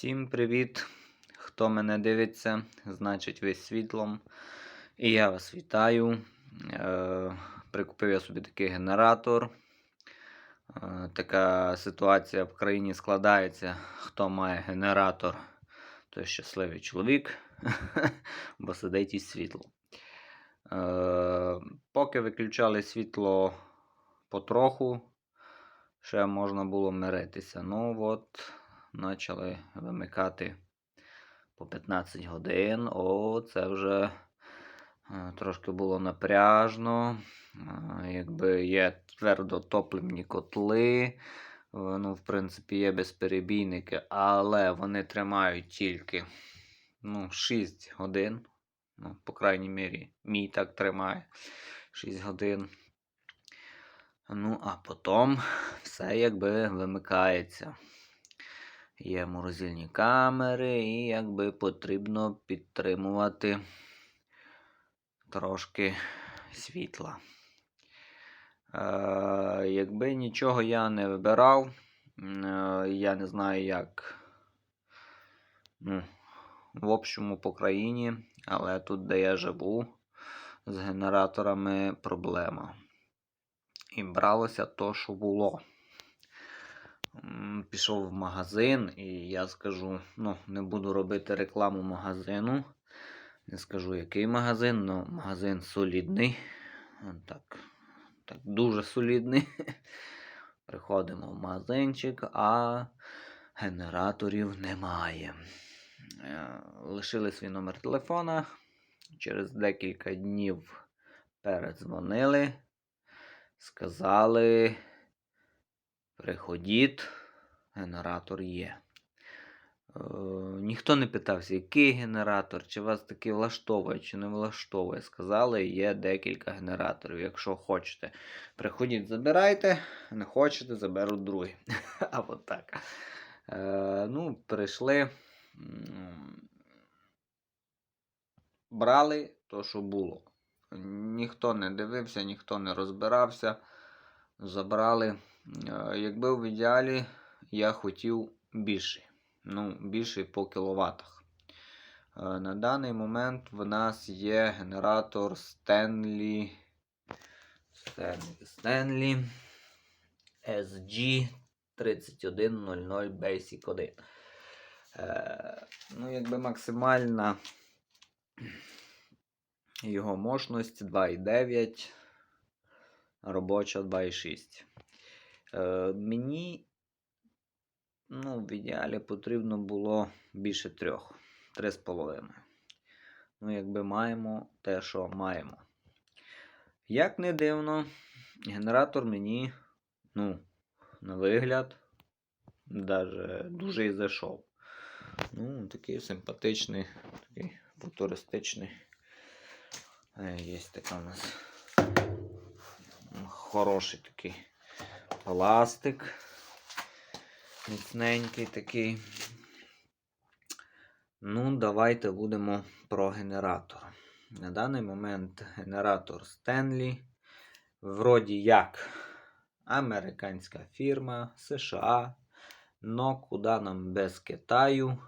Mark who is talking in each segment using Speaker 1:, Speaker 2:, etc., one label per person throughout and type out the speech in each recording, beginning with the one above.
Speaker 1: Всім привіт! Хто мене дивиться, значить ви світлом. І я вас вітаю. Е, прикупив я собі такий генератор. Е, така ситуація в країні складається. Хто має генератор, той щасливий чоловік, бо сидить із світлом. Е, поки виключали світло потроху, ще можна було миритися. Ну от, почали вимикати по 15 годин. О, це вже е, трошки було напряжно. Е, Якби є твердотопливні котли. е, Ну, в принципі, є безперебійники, але вони тримають тільки ну, 6 годин. Ну, по крайній мірі, мій так тримає 6 годин. Ну, а потім все якби вимикається. Є морозильні камери, і якби потрібно підтримувати трошки світла. Е, якби нічого я не вибирав, е, я не знаю, як ну, в общому по країні, але тут, де я живу, з генераторами проблема. І бралося то, що було. Пішов в магазин, і я скажу, ну, не буду робити рекламу магазину. Не скажу, який магазин, але магазин солідний. Так, так дуже солідний. Приходимо в магазинчик, а генераторів немає. Е, Лишили свій номер телефона. Через декілька днів передзвонили. Сказали, приходіть, генератор є. Е, ніхто не питався, який генератор, чи вас таки влаштовує, чи не влаштовує. Сказали, є декілька генераторів. Якщо хочете, приходіть, забирайте, не хочете, заберуть другий. А от так. Е, ну, прийшли. Брали то, що було. Ніхто не дивився, ніхто не розбирався. Забрали. Е, Якби в ідеалі я хотів більший. Ну, більший по кіловатах. Е, На даний момент в нас є генератор Stanley. Stanley, Stanley SG 3100 Basic 1. Е, ну, якби максимальна його мощність 2,9, робоча 2,6. Е, мені ну, в ідеалі потрібно було більше трьох. 3,5. Ну, якби маємо те, що маємо. Як не дивно, генератор мені, ну, на вигляд, даже дуже і зайшов. Ну, такий симпатичний, такий футуристичний. Е, Є така у нас хороший такий пластик. Міцненький такий. Ну, давайте будемо про генератор. На даний момент генератор Stanley. Вроді як американська фірма США. Но куди нам без Китаю?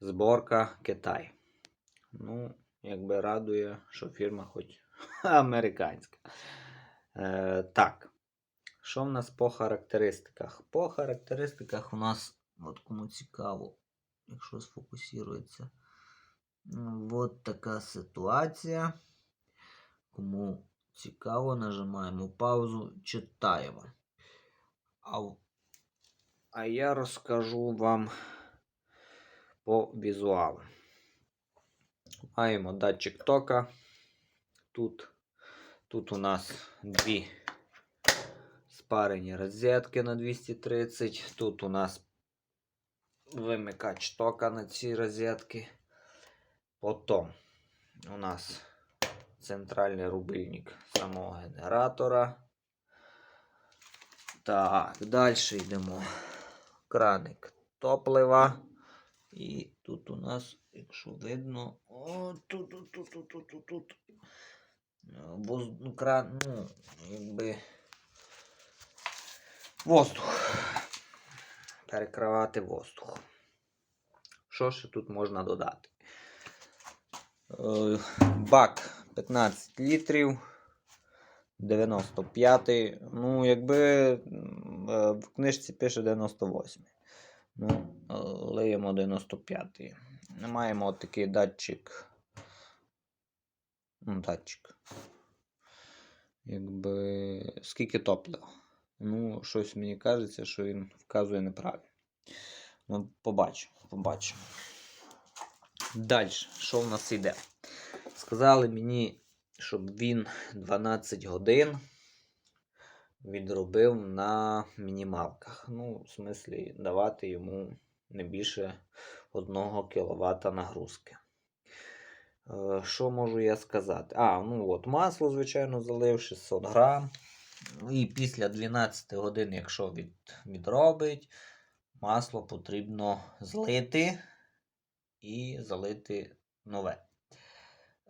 Speaker 1: Зборка Китай. Ну, якби радує, що фірма хоч американська. Е, так. Що в нас по характеристиках? По характеристиках у нас, от кому цікаво, якщо сфокусується. От така ситуація. Кому цікаво, нажимаємо паузу, читаємо. А, а я розкажу вам по візуалу. Маємо датчик тока. Тут, тут у нас дві спарені розетки на 230. Тут у нас вимикач тока на ці розетки. Потім у нас центральний рубильник самого генератора. Так, далі йдемо. Краник топлива. І тут у нас, якщо видно, о, тут, тут, тут, тут, тут, тут, Воз, ну, кран, ну, якби воздух. перекривати воздух. Що ще тут можна додати? Е, Бак 15 літрів. 95. Ну, якби е, в книжці пише 98. Ну, е, лиємо 95. Маємо такий датчик. Ну, датчик. Якби. Скільки топлива? Ну, щось мені кажеться, що він вказує неправильно. Ну, побачимо, побачимо. Далі, що в нас йде? Сказали мені, щоб він 12 годин відробив на мінімалках. Ну, в смислі, давати йому не більше 1 кВт нагрузки. Е, Що можу я сказати? А, ну от масло, звичайно, залив 600 грам. І після 12 годин, якщо від, відробить, масло потрібно злити і залити нове.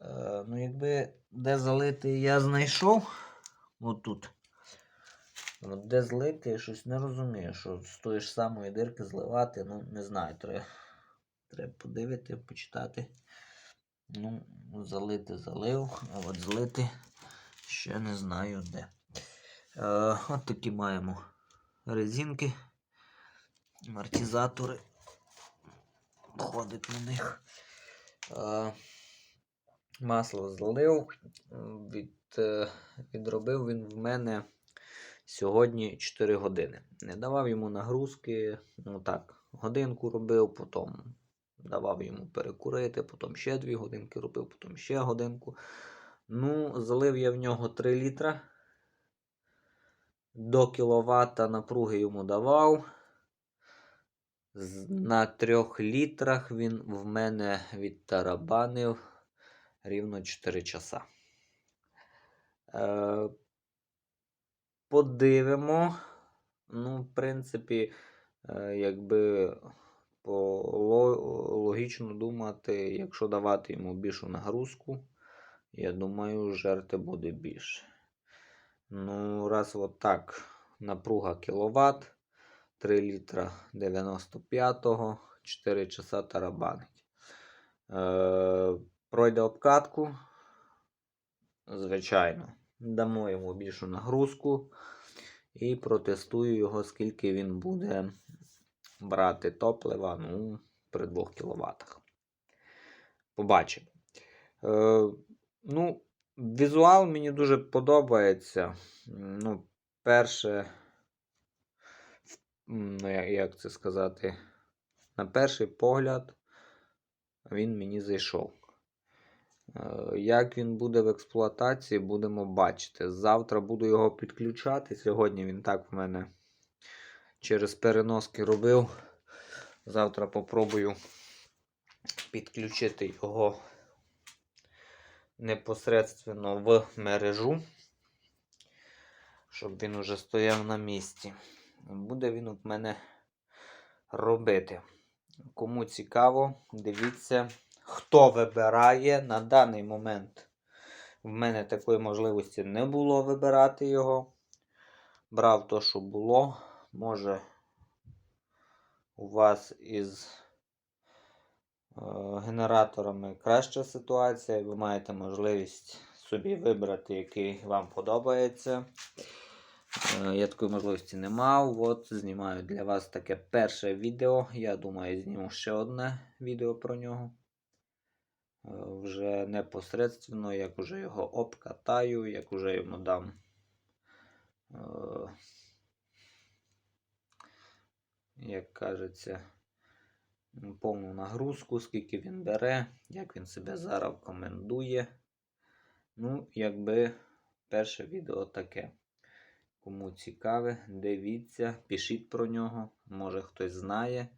Speaker 1: Е, ну, якби де залити я знайшов. Отут. От де злити, я щось не розумію, що з тої ж самої дирки зливати, ну, не знаю, треба, треба подивити, почитати. Ну, залити залив, а от злити ще не знаю де. Е, от такі маємо резинки, амортизатори. Ходить на них. Е, масло злив. Від, е, відробив він в мене сьогодні 4 години. Не давав йому нагрузки. Ну так, годинку робив, потім давав йому перекурити, потім ще 2 годинки робив, потім ще годинку. Ну, залив я в нього 3 літра. До кіловата напруги йому давав. На 3 літрах він в мене відтарабанив рівно 4 часа. Е, подивимо. Ну, в принципі, е, якби логічно думати, якщо давати йому більшу нагрузку, я думаю, жерти буде більше. Ну, раз от так, напруга кіловат, 3 літра 95-го, 4 часа тарабанить. Е, пройде обкатку, звичайно. Дамо йому більшу нагрузку і протестую його, скільки він буде брати топлива ну, при 2 кВт. Побачимо. Е, ну, візуал мені дуже подобається. Ну, перше, ну, як, це сказати, на перший погляд він мені зайшов. Е, Як він буде в експлуатації, будемо бачити. Завтра буду його підключати. Сьогодні він так в мене через переноски робив. Завтра попробую підключити його непосредственно в мережу, щоб він уже стояв на місці. Буде він у мене робити. Кому цікаво, дивіться, хто вибирає на даний момент. В мене такої можливості не було вибирати його. Брав то, що було. Може, у вас із е, генераторами краща ситуація. Ви маєте можливість собі вибрати, який вам подобається. Е, Я такої можливості не мав. От знімаю для вас таке перше відео. Я думаю, зніму ще одне відео про нього. Е, Вже непосередньо, як уже його обкатаю, як уже йому дам. Як кажеться, повну нагрузку, скільки він бере, як він себе зараз комендує. Ну, якби перше відео таке. Кому цікаве, дивіться, пишіть про нього. Може хтось знає.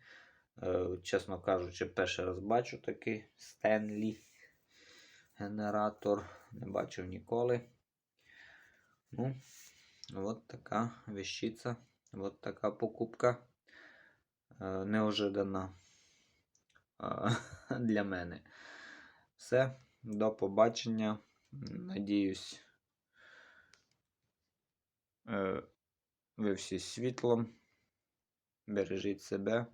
Speaker 1: Е, Чесно кажучи, перший раз бачу такий Стенлі генератор. Не бачив ніколи. Ну, от така вещиця, от така покупка. Е, Неожидана е, для мене. Все, до побачення. Надіюсь, е, ви всі з світлом. Бережіть себе.